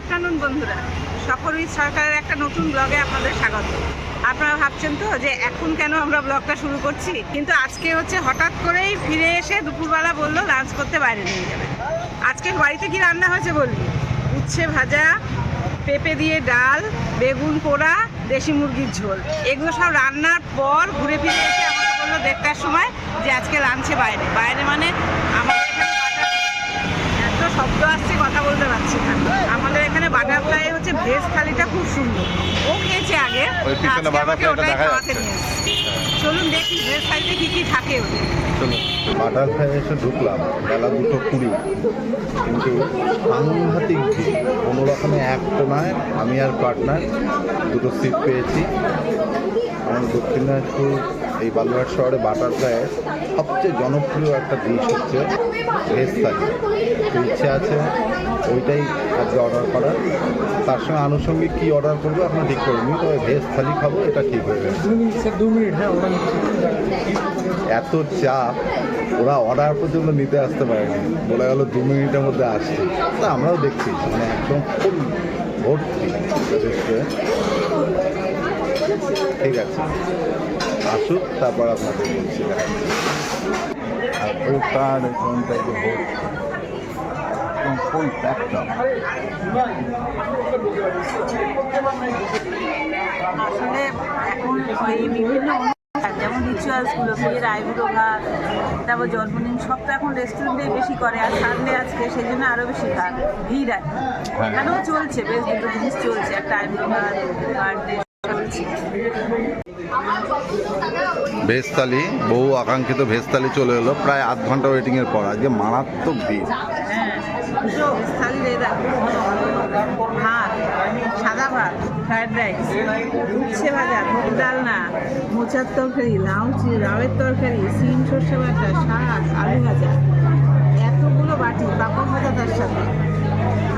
Afternoon বন্ধুরা সফরই সরকারের একটা নতুন ব্লগে আপনাদের স্বাগত। আপনারা ভাবছেন তো যে এখন কেন আমরা ব্লগটা শুরু করছি? কিন্তু আজকে হচ্ছে হঠাৎ করেই ফিরে এসে দুপুরবেলা বলল লাঞ্চ করতে বাইরে নিয়ে যাবে। আজকে বাড়িতে কি রান্না হয়েছে বললি উচ্ছে ভাজা, পেঁপে দিয়ে ডাল, বেগুন পোড়া, দেশি মুরগির ঝোল। এগুলো সব রান্নার পর ঘুরে ফিরে এসে আমাকে বলল দেড়টার সময় যে আজকে লাঞ্চে বাইরে। বাইরে মানে এত শব্দ আসছে কথা বলতে পারছি না। আমাদের এখানে বাটারফ্লাই হচ্ছে ভেজ থালিটা খুব সুন্দর। ও খেয়েছে আগে আমাকে ওটাই খাওয়াতে নিয়ে চলুন দেখি ভেজ থালিতে কি কি থাকে ওদের। বাটারফ্লাই এসে ঢুকলাম বেলা দুটো কুড়ি। কিন্তু সাংঘাতিক ভিড়। কোনো রকমে এক কোনায় আমি আর পার্টনার দুটো সিট পেয়েছি। আমার দক্ষিণ দিনাজপুর এই বালুরঘাট শহরে বাটারফ্লাইয়ের সবচেয়ে জনপ্রিয় একটা ডিশ হচ্ছে ভেজ থালি। ইচ্ছে আছে ওইটাই আজকে অর্ডার করার। তার সঙ্গে আনুষঙ্গিক কী অর্ডার করব আপনার ঠিক করবি তবে ভেজ থালি খাব, এটা ঠিক হয়ে ওরা এত চাপ, ওরা অর্ডার পর্যন্ত নিতে আসতে পারেনি। বলে গেল দু মিনিটের মধ্যে আসছে। তা আমরাও দেখছি মানে একদম ফুল ভর্তি। ঠিক আছে। আসুক তারপর আপনাদের বলছি আর ওটার এখানটা যে ভর্তি একদম ফুল প্যাকটা আসলে এখন ওই বিভিন্ন যেমন রিচুয়ালসগুলো বিয়ের আইবুড়ো ভাত তারপর জন্মদিন সব তো এখন রেস্টুরেন্টেই বেশি করে আর সানডে আজকে সেই জন্য আরও বেশি ভাগ ভিড় আর কি। হ্যাঁ। এখানেও চলছে বেশ দুটো জিনিস চলছে একটা আইবুড়ো ভাত বার্থডে চলছে ভেজ বহু আকাঙ্ক্ষিত ভেজ থালি চলে এলো, প্রায় আধ ঘণ্টা ওয়েটিংয়ের পর। আজকে মারাত্মক ভিড়। হ্যাঁ সাদা ভাজা ডালনা মোচার তরকারি তরকারি সর্ষে আলু ভাজা, এতগুলো বাটি, পাপড় ভাজা তার সাথে।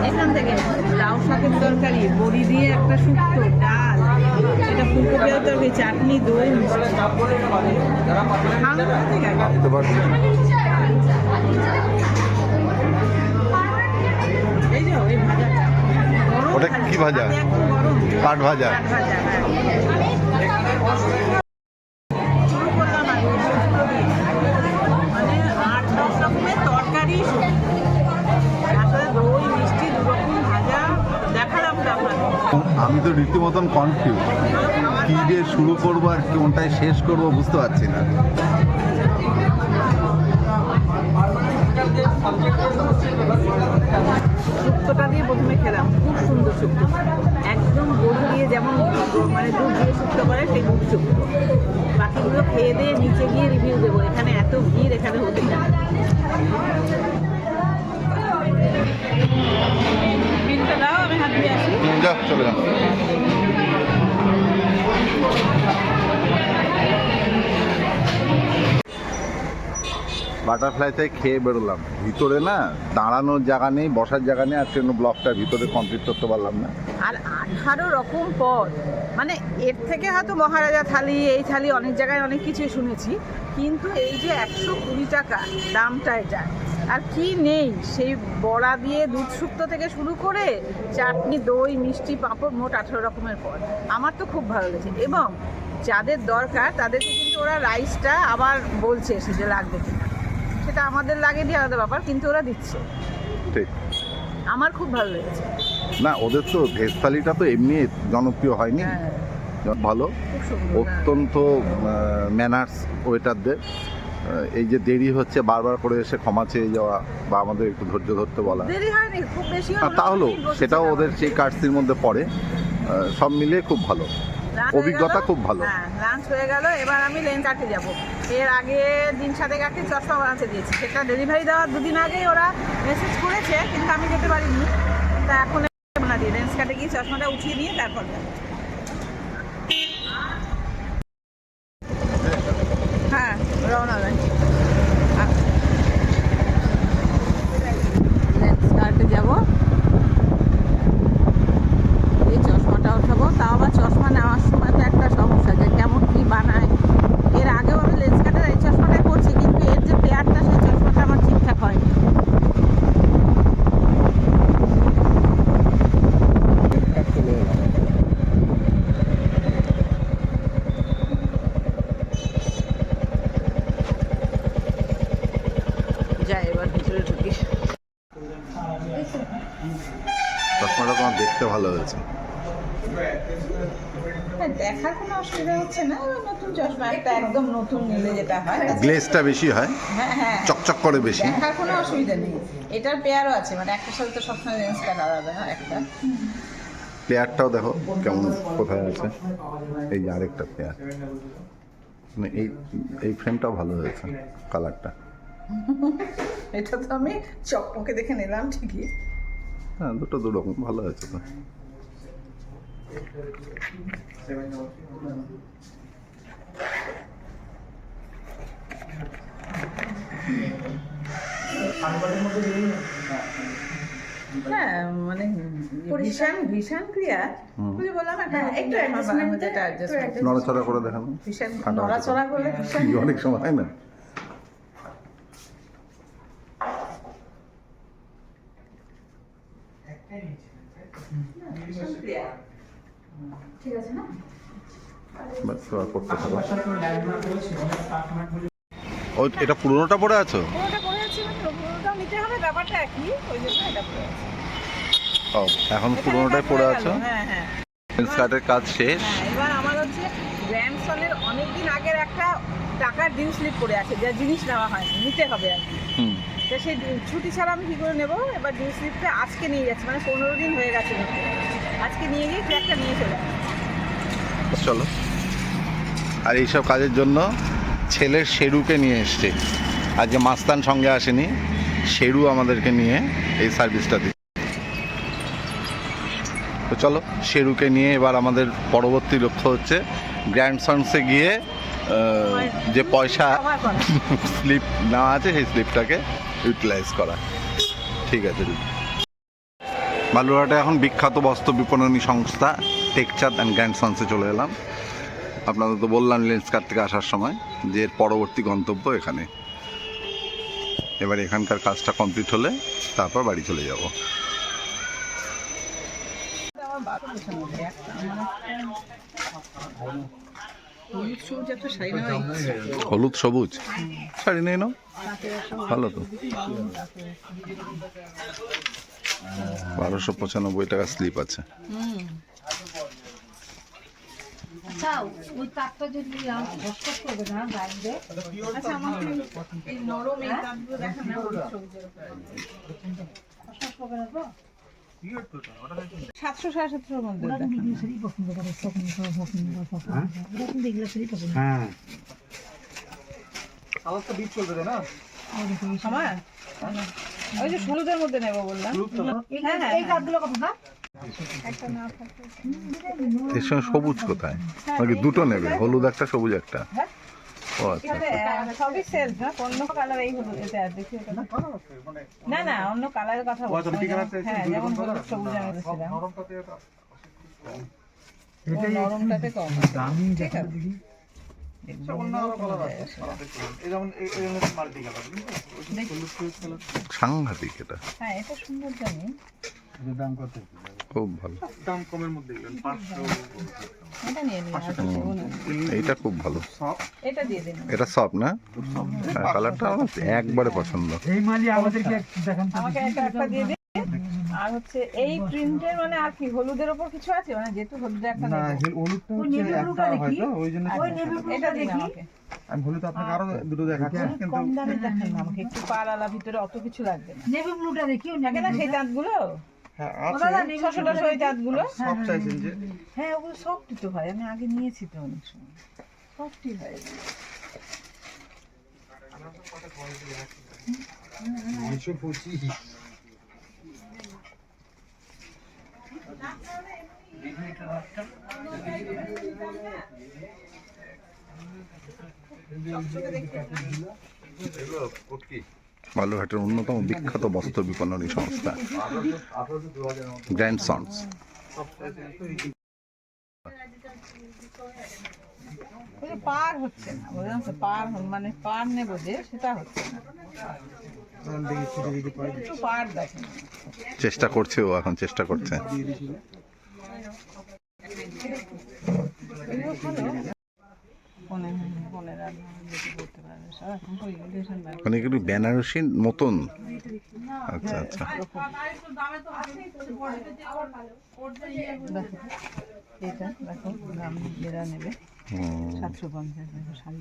এখান থেকে লাউ শাকের তরকারি বড়ি দিয়ে একটা শুক্তো ডাল এটা ফুলকপি আলুর তরকারি চাটনি দই ওটা কি ভাজা? কাঠ ভাজা। রীতিমতন কনফিউজ কি দিয়ে শুরু করব আর কোনটায় শেষ করব বুঝতে পারছি না। শুক্তোটা দিয়ে প্রথমে খেলাম, খুব সুন্দর শুক্তো একদম গরু দিয়ে যেমন মানে দুধ দিয়ে শুক্তো করে সেই দুধ শুক্তো বাকিগুলো খেয়ে দিয়ে নিচে গিয়ে রিভিউ দেবো, এখানে এত ভিড় এখানে হতে পারে বিলটা হাত দিয়ে আসি। যা চলে বাটারফ্লাইতে খেয়ে বেরোলাম। ভিতরে না দাঁড়ানোর জায়গা নেই বসার জায়গা নেই আর ট্রেন ব্লকটা ভিতরে কমপ্লিট করতে পারলাম না। আর আঠারো রকম পদ। মানে এর থেকে হয়তো মহারাজা থালি এই থালি অনেক জায়গায় অনেক কিছুই শুনেছি। কিন্তু এই যে একশো কুড়ি টাকা দামটা এটা। আর কি নেই? সেই বড়া দিয়ে দুধ শুক্তো থেকে শুরু করে চাটনি দই মিষ্টি পাঁপড় মোট আঠেরো রকমের পদ। আমার তো খুব ভালো লেগেছে। এবং যাদের দরকার তাদেরকে কিন্তু ওরা রাইসটা আবার বলছে এসে যে লাগবে কিনা। সেটা আমাদের লাগে দিয়ে আলাদা ব্যাপার কিন্তু ওরা দিচ্ছে। ঠিক। আমার খুব ভালো লেগেছে। না ওদের তো ভেজ থালিটা তো এমনি জনপ্রিয় হয়নি। হ্যাঁ। ভালো। অত্যন্ত ম্যানার্স ওয়েটারদের এই যে দেরি হচ্ছে বারবার করে এসে ক্ষমা চেয়ে যাওয়া বা আমাদের একটু ধৈর্য ধরতে বলা। দেরি হয়নি খুব বেশি তাহলেও সেটাও ওদের সেই কার্সির মধ্যে পড়ে। সব মিলিয়ে খুব ভালো। অভিজ্ঞতা খুব ভালো। হ্যাঁ লাঞ্চ হয়ে গেল এবার আমি লেন্স কাটে যাব। এর আগে দিন সাথে আগে চশমা বানাতে দিয়েছি। সেটা ডেলিভারি দেওয়ার দুদিন আগেই ওরা মেসেজ করেছে কিন্তু আমি যেতে পারিনি। তা এখন দিয়ে লেন্স কাটে গিয়ে চশমাটা উঠিয়ে নিয়ে তারপর যাব। হ্যাঁ রওনা দেয় লেন্স কাটে যাব এই চশমাটা উঠাবো তাও আবার চশমা নেওয়ার সময় তো একটা সমস্যা যে কেমন কি বানায় এর আগেও আমি লেন্স কাটার এই চশমাটাই পরছি কিন্তু এর যে পেয়ারটা সেই চশমাটা আমার ঠিকঠাক হয়নি দেখতে ভালো হয়েছে হ্যাঁ, দেখার কোনো হচ্ছে না নতুন চশমা একটা একদম নতুন নিলে যেটা হয়। গ্লেজটা বেশি হয়? হ্যাঁ হ্যাঁ। চকচক করে বেশি? দেখার কোনো অসুবিধা নেই। এটার পেয়ারও আছে মানে একটার সাথে তো সবসময় লেন্স কাটা যাবে না একটা। প্লেয়ারটাও দেখো কেমন কোথায় আছে। এই যে আরেকটা প্লেয়ার মানে এই এই ফ্রেমটাও ভালো হয়েছে কালারটা এটা তো আমি চকমকে দেখে নিলাম ঠিকই। হ্যাঁ দুটো দু রকম ভালো হয়েছে তো। হ্যাঁ মানে ভীষণ ভীষণ বুঝে বললাম একটা একটু নড়াচড়া করে দেখানো ভীষণ নড়াচড়া করলে ভীষণ অনেক সময় হয় না? ঠিক আছে না ও এটা পুরোনোটা পড়ে আছো? পুরোটা পড়ে আছে মাত্র পুরোটাও নিতে হবে ব্যাপারটা একই ওই এটা পড়ে আছে। ও এখন পুরোনোটাই পড়ে আছো? হ্যাঁ হ্যাঁ। স্কার্টের কাজ শেষ? হ্যাঁ এবার আমার হচ্ছে গ্র্যান্ডসনের অনেক দিন আগের একটা টাকার ডিউ স্লিপ পড়ে আছে যা জিনিস নেওয়া হয়নি নিতে হবে আর কি। হুম। তো সেই ছুটি ছাড়া আমি কী করে নেব? এবার ডিউ স্লিপটা আজকে নিয়ে যাচ্ছি মানে পনেরো দিন হয়ে গেছে। আজকে নিয়ে গিয়ে নিয়ে চলে চলো। আর এইসব কাজের জন্য ছেলের শেরুকে নিয়ে এসছে। আজকে মাস্তান সঙ্গে আসেনি। শেরু আমাদেরকে নিয়ে এই সার্ভিসটা দিচ্ছে। তো চলো শেরুকে নিয়ে এবার আমাদের পরবর্তী লক্ষ্য হচ্ছে গ্র্যান্ডসনসে গিয়ে যে পয়সা স্লিপ নেওয়া আছে সেই স্লিপটাকে ইউটিলাইজ করা। ঠিক আছে দিদি। বালুরহাটে এখন বিখ্যাত বস্ত্র বিপণনী সংস্থা টেকচাঁদ অ্যান্ড গ্র্যান্ডসন্সে চলে এলাম। আপনাদের তো বললাম লেন্সকার থেকে আসার সময় যে এর পরবর্তী গন্তব্য এখানে। এবার এখানকার কাজটা কমপ্লিট হলে তারপর বাড়ি চলে যাব। হলুদ সবুজ? শাড়ি নেই নাও। ভালো তো। বারোশো পঁচানব্বই টাকা স্লিপ আছে। আচ্ছা না আচ্ছা না না সাতশো সাড়ে সাতশোর মধ্যে শাড়ি পছন্দ করে পছন্দ করে করে হ্যাঁ আমার ওই যে হলুদের মধ্যে নেব বললাম। এই- হ্যাঁ, হ্যাঁ, এই কত না এর সঙ্গে সবুজ কোথায়? নাকি দুটো নেবে? হলুদ একটা সবুজ একটা? হ্যাঁ। ও আচ্ছা সবই সেলফ না অন্য কালার এই হলুদ এটা দেখি না। না না অন্য কালারের কথা বলছি। হ্যাঁ যেমন হলুদ সবুজ আমি বলেছিলাম নরমটাতে কম। দামি ঠিক আছে। সাংঘাতিক এটা। হ্যাঁ এটা সুন্দর জানি। দাম কত? খুব ভালো। দাম কমের মধ্যে এটা নিয়ে খুব ভালো। এটা দিয়ে দিন। এটা সব না? হ্যাঁ কালারটা আমার একবারে পছন্দ। এই মালি আমাদেরকে দেখান আমাকে একটা একটা দিয়ে দিন। আর হচ্ছে এই প্রিন্টের মানে আর কি হলুদের ওপর কিছু আছে? মানে যেহেতু হলুদের একটা না হলুদটা হচ্ছে একটা। হয়তো ওই জন্য ওই এটা দেখি। আমি হলুদ আপনাকে আরও দুটো দেখাচ্ছি কিন্তু কম দামে দেখেন না আমাকে একটু পার ভিতরে অত কিছু লাগবে না। নেভি ব্লুটা দেখি ওই থাকে না সেই। তাঁতগুলো? হ্যাঁ আছে। ছশো ব্লুটা ওই তাঁতগুলো? সব চাইছেন যে। হ্যাঁ ওগুলো সফটই তো হয় আমি আগে নিয়েছি তো অনেক সময়। সফটই হয়। দুশো পঁচিশ। বালুরহাটের অন্যতম বিখ্যাত বস্ত্র বিপণনী সংস্থা গ্র্যান্ড সন্স পার হচ্ছে না পার মানে পার নেব যে, সেটা হচ্ছে না। চেষ্টা করছে ও এখন চেষ্টা করছে। মানে এগুলো বেনারসি মতন? আচ্ছা আচ্ছা। এটা দেখো নেবে সাতশো পঞ্চাশ শাড়ি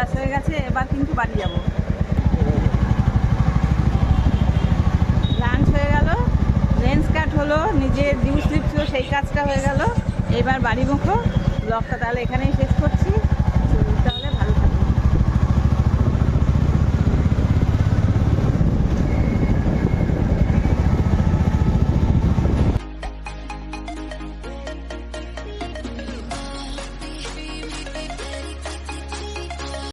ব্যাস হয়ে গেছে, এবার কিন্তু বাড়ি যাব। লাঞ্চ হয়ে গেল লেন্স কাট হলো, নিজের ডিউ স্লিপ ছিল, সেই কাজটা হয়ে গেল। এবার বাড়ি মুখো, ব্লগটা তাহলে এখানেই শেষ করছি।